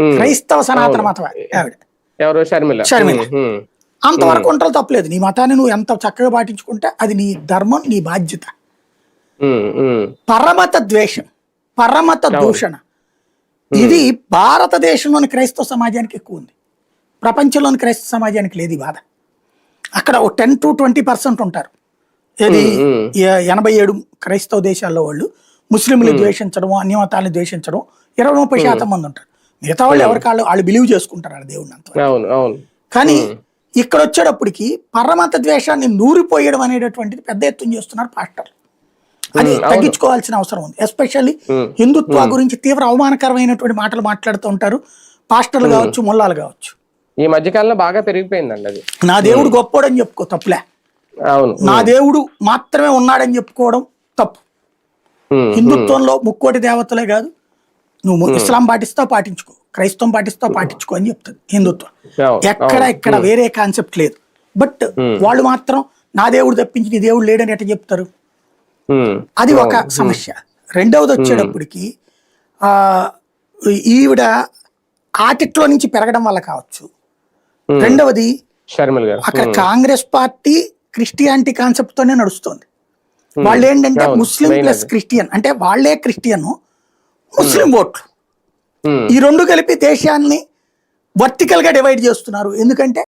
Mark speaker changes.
Speaker 1: క్రైస్తవ సనాతన. మతం ఆవిడ.
Speaker 2: ఎవరు షర్మిల.
Speaker 1: షర్మిల. అంతవరకు ఉంటారు తప్పలేదు. నీ మతాన్ని నువ్వు ఎంత చక్కగా పాటించుకుంటే అది నీ ధర్మం నీ బాధ్యత. పరమత ద్వేషం పరమత దూషణ. ఇది భారతదేశంలోని క్రైస్తవ సమాజానికి ఎక్కువ ఉంది. ప్రపంచంలోని క్రైస్తవ సమాజానికి లేదు ఈ బాధ. అక్కడ ఒక టెన్ టు ట్వంటీ పర్సెంట్ ఉంటారు. ఇది ఎనభై ఏడు క్రైస్తవ దేశాల్లో వాళ్ళు ముస్లింలు ద్వేషించడం అన్య మతాలను ద్వేషించడం ఇరవై ముప్పై శాతం మంది ఉంటారు. మిగతా వాళ్ళు ఎవరికి వాళ్ళు వాళ్ళు బిలీవ్ చేసుకుంటారు వాళ్ళ దేవుడిని అంత కానీ ఇక్కడ వచ్చేటప్పటికి పరమత ద్వేషాన్ని నూరిపోయడం అనేటటువంటిది పెద్ద ఎత్తున చేస్తున్నారు పాస్టర్లు అది. తగ్గించుకోవాల్సిన అవసరం ఉంది. ఎస్పెషల్లీ హిందుత్వ గురించి తీవ్ర అవమానకరమైనటువంటి మాటలు మాట్లాడుతూ ఉంటారు. పాస్టర్లు కావచ్చు ముల్లాలు కావచ్చు.
Speaker 2: ఈ మధ్య కాలంలో బాగా పెరిగిపోయిందండి అది.
Speaker 1: నా దేవుడు గొప్పోడని చెప్పుకో తప్పులే.
Speaker 2: అవును.
Speaker 1: నా దేవుడు మాత్రమే ఉన్నాడని చెప్పుకోవడం తప్పు. హిందుత్వంలో ముక్కోటి దేవతలే కాదు నువ్వు ఇస్లాం పాటిస్తావు పాటించుకో. క్రైస్తవం పాటిస్తావు పాటించుకో అని చెప్తుంది హిందుత్వం.
Speaker 2: అవును,
Speaker 1: ఎక్కడ ఇక్కడ వేరే కాన్సెప్ట్ లేదు. బట్ వాళ్ళు మాత్రం నా దేవుడు తప్పించి నీ దేవుడు లేడని ఎట్లా చెప్తారు? అది ఒక సమస్య. రెండవది వచ్చేటప్పటికి ఆ ఈవిడ ఆటిట్లో నుంచి పెరగడం వల్ల కావచ్చు. రెండవది అక్కడ కాంగ్రెస్ పార్టీ క్రిస్టియానిటీ కాన్సెప్ట్ తోనే నడుస్తుంది వాళ్ళు ఏంటంటే ముస్లిం ప్లస్. క్రిస్టియన్. అంటే వాళ్ళే క్రిస్టియన్ ముస్లిం ఓట్లు.
Speaker 2: ఉమ్,
Speaker 1: ఈ రెండు కలిపి దేశాన్ని వర్టికల్గా డివైడ్ చేస్తున్నారు. ఎందుకంటే